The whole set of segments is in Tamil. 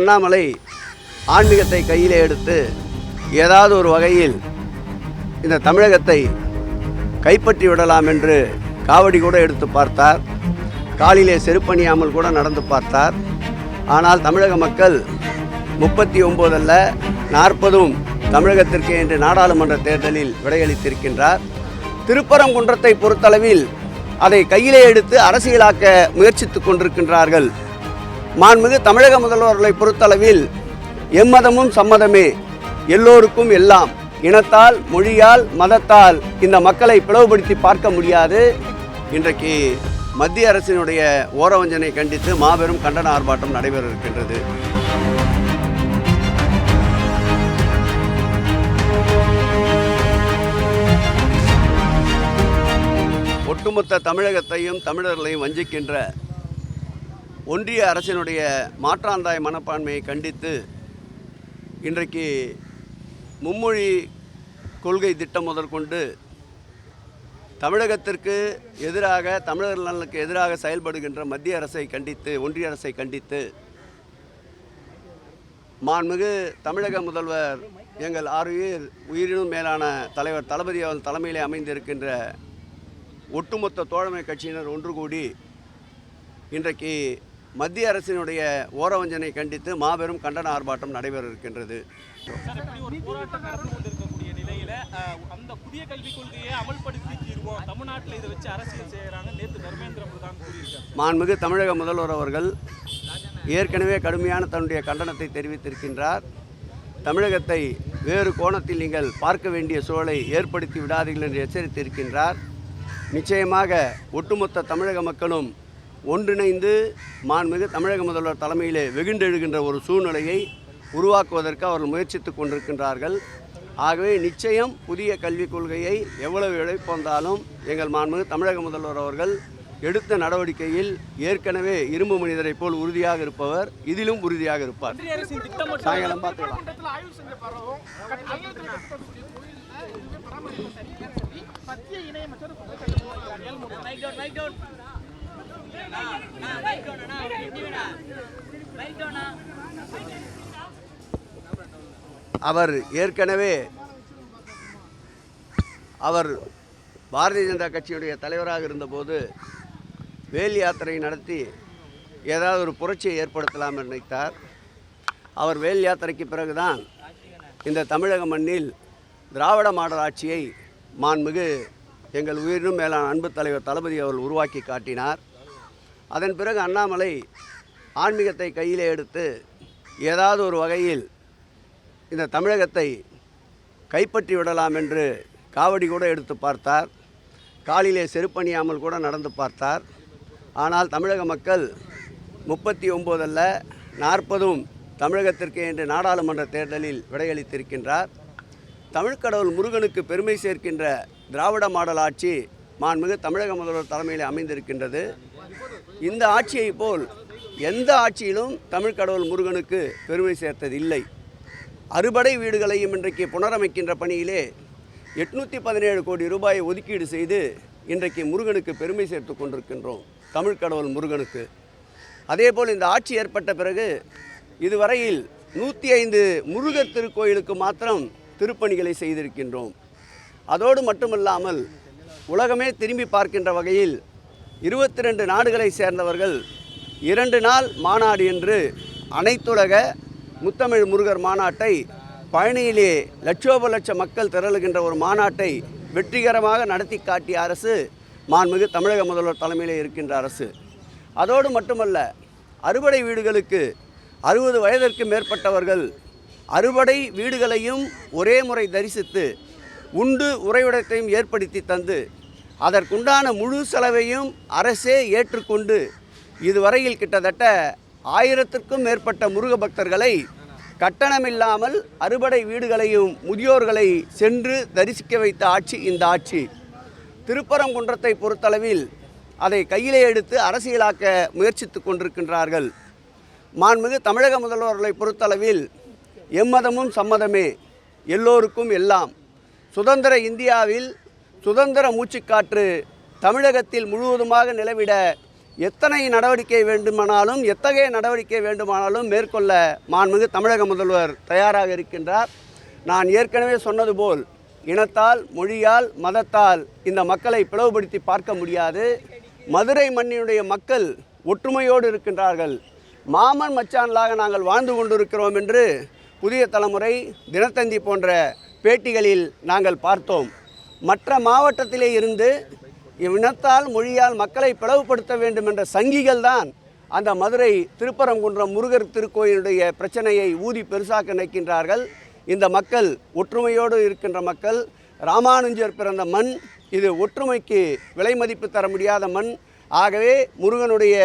அண்ணாமலை ஆன்மீகத்தை கையிலே எடுத்து ஏதாவது ஒரு வகையில் இந்த தமிழகத்தை கைப்பற்றி விடலாம் என்று காவடி கூட எடுத்து பார்த்தார். காலிலே செருப்பணியாமல் கூட நடந்து பார்த்தார். ஆனால் தமிழக மக்கள் முப்பத்தி ஒம்போதல்ல நாற்பதும் தமிழகத்திற்கு என்று நாடாளுமன்ற தேர்தலில் விடையளித்திருக்கின்றார். திருப்பரங்குன்றத்தை பொறுத்தளவில் அதை கையிலே எடுத்து அரசியலாக்க முயற்சித்துக் கொண்டிருக்கின்றார்கள் மாண்புமிகு தமிழக முதல்வர்களை பொறுத்தளவில் எம்மதமும் சம்மதமே. எல்லோருக்கும் எல்லாம் இனத்தால் மொழியால் மதத்தால் இந்த மக்களை பிளவுபடுத்தி பார்க்க முடியாது. இன்றைக்கு மத்திய அரசினுடைய ஓரவஞ்சனை கண்டித்து மாபெரும் கண்டன ஆர்ப்பாட்டம் நடைபெற இருக்கின்றது ஒட்டுமொத்த தமிழகத்தையும் தமிழர்களையும் வஞ்சிக்கின்ற ஒன்றிய அரசினுடைய மாற்றாந்தாய மனப்பான்மையை கண்டித்து இன்றைக்கு மும்மொழி கொள்கை திட்டம் முதற்கொண்டு தமிழகத்திற்கு எதிராக தமிழர் நலனுக்கு எதிராக செயல்படுகின்ற மத்திய அரசை கண்டித்து ஒன்றிய அரசை கண்டித்து மாண்புமிகு தமிழக முதல்வர் எங்கள் ஆறுயிர் உயிரினும் மேலான தலைவர் தளபதி அவர்கள் தலைமையிலே அமைந்திருக்கின்ற ஒட்டுமொத்த தோழமை கட்சியினர் ஒன்று கூடி இன்றைக்கு மத்திய அரசினுடைய ஓரவஞ்சனை கண்டித்து மாபெரும் கண்டன ஆர்ப்பாட்டம் நடைபெற இருக்கின்றது அந்த புதிய கல்விக் கொள்கையை அமல்படுத்தி தீர்வோம் தமிழ்நாட்டில் இதை வச்சு அரசியல் செய்கிறாங்க நேற்று தர்மேந்திர பிரதான் கூறியிருக்காங்க மாண்புமிகு தமிழக முதல்வர் அவர்கள் ஏற்கனவே கடுமையான தன்னுடைய கண்டனத்தை தெரிவித்திருக்கின்றார். தமிழகத்தை வேறு கோணத்தில் நீங்கள் பார்க்க வேண்டிய சூழலை ஏற்படுத்தி விடாதீர்கள் என்று எச்சரித்திருக்கின்றார். நிச்சயமாக ஒட்டுமொத்த தமிழக மக்களும் ஒன்றிணைந்து மாண்புமிகு தமிழக முதல்வர் தலைமையிலே வெகுண்டெழுகின்ற ஒரு சூழ்நிலையை உருவாக்குவதற்கு அவர்கள் முயற்சித்துக் கொண்டிருக்கின்றார்கள். ஆகவே நிச்சயம் புதிய கல்விக் கொள்கையை எவ்வளவு இழைப்பு வந்தாலும் எங்கள் மாண்புமிகு தமிழக முதல்வர் அவர்கள் எடுத்த நடவடிக்கையில் ஏற்கனவே இரும்பு மனிதரை போல் உறுதியாக இருப்பவர் இதிலும் உறுதியாக இருப்பார். சாயங்காலம் பார்த்துக்கலாம். கூட்டத்தில் இணையமைச்சர் அவர் ஏற்கனவே அவர் பாரதிய ஜனதா கட்சியுடைய தலைவராக இருந்தபோது வேல் யாத்திரை நடத்தி ஏதாவது ஒரு புரட்சியை ஏற்படுத்தலாம் நினைத்தார். அவர் வேல் யாத்திரைக்கு பிறகுதான் இந்த தமிழக மண்ணில் திராவிட மாடல் ஆட்சியை மாண்புமிகு எங்கள் உயிரினும் மேலான அன்பு தலைவர் தளபதி அவர் உருவாக்கி காட்டினார். அதன் பிறகு அண்ணாமலை ஆன்மீகத்தை கையிலே எடுத்து ஏதாவது ஒரு வகையில் இந்த தமிழகத்தை கைப்பற்றி விடலாம் என்று காவடி கூட எடுத்து பார்த்தார். காலிலே செருப்பணியாமல் கூட நடந்து பார்த்தார். ஆனால் தமிழக மக்கள் முப்பத்தி ஒம்போதல்ல நாற்பதும் தமிழகத்திற்கு என்று நாடாளுமன்ற தேர்தலில் விடையளித்திருக்கின்றார். தமிழ்க்கடவுள் முருகனுக்கு பெருமை சேர்க்கின்ற திராவிட மாடல் ஆட்சி மாண்புமிகு தமிழக முதல்வர் தலைமையில் அமைந்திருக்கின்றது. இந்த ஆட்சியை போல் எந்த ஆட்சியிலும் தமிழ்க்கடவுள் முருகனுக்கு பெருமை சேர்த்தது இல்லை அறுபடை வீடுகளையும் இன்றைக்கு புனரமைக்கின்ற பணியிலே எட்நூற்றி பதினேழு கோடி ரூபாயை ஒதுக்கீடு செய்து இன்றைக்கு முருகனுக்கு பெருமை சேர்த்து கொண்டிருக்கின்றோம். தமிழ் கடவுள் முருகனுக்கு. அதேபோல் இந்த ஆட்சி ஏற்பட்ட பிறகு இதுவரையில் நூற்றி ஐந்து முருகர் திருக்கோயிலுக்கு மாத்திரம் திருப்பணிகளை செய்திருக்கின்றோம். அதோடு மட்டுமல்லாமல் உலகமே திரும்பி பார்க்கின்ற வகையில் இருபத்தி ரெண்டு நாடுகளை சேர்ந்தவர்கள் இரண்டு நாள் மாநாடு என்று அனைத்துலக முத்தமிழ் முருகர் மாநாட்டை பழனியிலே லட்சோப லட்ச மக்கள் திரளுகின்ற ஒரு மாநாட்டை வெற்றிகரமாக நடத்தி காட்டிய அரசு மாண்புமிகு தமிழக முதல்வர் தலைமையில் இருக்கின்ற அரசு. அதோடு மட்டுமல்ல அறுபடை வீடுகளுக்கு அறுபது வயதிற்கு மேற்பட்டவர்கள் அறுபடை வீடுகளையும் ஒரே முறை தரிசித்து உண்டு உறைவிடத்தையும் ஏற்படுத்தி தந்து அதற்குண்டான முழு செலவையும் அரசே ஏற்றுக்கொண்டு இதுவரையில் கிட்டத்தட்ட ஆயிரத்திற்கும் மேற்பட்ட முருக பக்தர்களை கட்டணமில்லாமல் அறுபடை வீடுகளையும் முதியோர்களை சென்று தரிசிக்க வைத்த ஆட்சி இந்த ஆட்சி. திருப்பரங்குன்றத்தை பொறுத்தளவில் அதை கையிலே எடுத்து அரசியலாக்க முயற்சித்து கொண்டிருக்கின்றார்கள். மாண்புமிகு தமிழக முதல்வர்களை பொறுத்தளவில் எம்மதமும் சம்மதமே எல்லோருக்கும் எல்லாம். சுதந்திர இந்தியாவில் சுதந்திர மூச்சுக்காற்று தமிழகத்தில் முழுவதுமாக நிலவிட எத்தனை நடவடிக்கை வேண்டுமானாலும் எத்தகைய நடவடிக்கை வேண்டுமானாலும் மேற்கொள்ள மாண்புமிகு தமிழக முதல்வர் தயாராக இருக்கின்றார். நான் ஏற்கனவே சொன்னது போல் இனத்தால் மொழியால் மதத்தால் இந்த மக்களை பிளவுபடுத்தி பார்க்க முடியாது. மதுரை மண்ணினுடைய மக்கள் ஒற்றுமையோடு இருக்கின்றார்கள். மாமன் மச்சான்களாக நாங்கள் வாழ்ந்து கொண்டிருக்கிறோம் என்று புதிய தலைமுறை தினத்தந்தி போன்ற பேட்டிகளில் நாங்கள் பார்த்தோம். மற்ற மாவட்டத்திலே இருந்து இனத்தால் மொழியால் மக்களை பிளவுபடுத்த வேண்டும் என்ற சங்கிகள் தான் அந்த மதுரை திருப்பரங்குன்றம் முருகர் திருக்கோயிலுடைய பிரச்சனையை ஊதி பெருசாக்க நினைக்கின்றார்கள். இந்த மக்கள் ஒற்றுமையோடு இருக்கின்ற மக்கள் ராமானுஜர் பிறந்த மண் இது ஒற்றுமைக்கு விலை மதிப்பு தர முடியாத மண். ஆகவே முருகனுடைய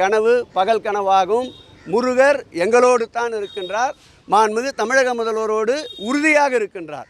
கனவு பகல் கனவாகும். முருகர் எங்களோடு தான் இருக்கின்றார். மாண்புமிகு தமிழக முதல்வரோடு உறுதியாக இருக்கின்றார்.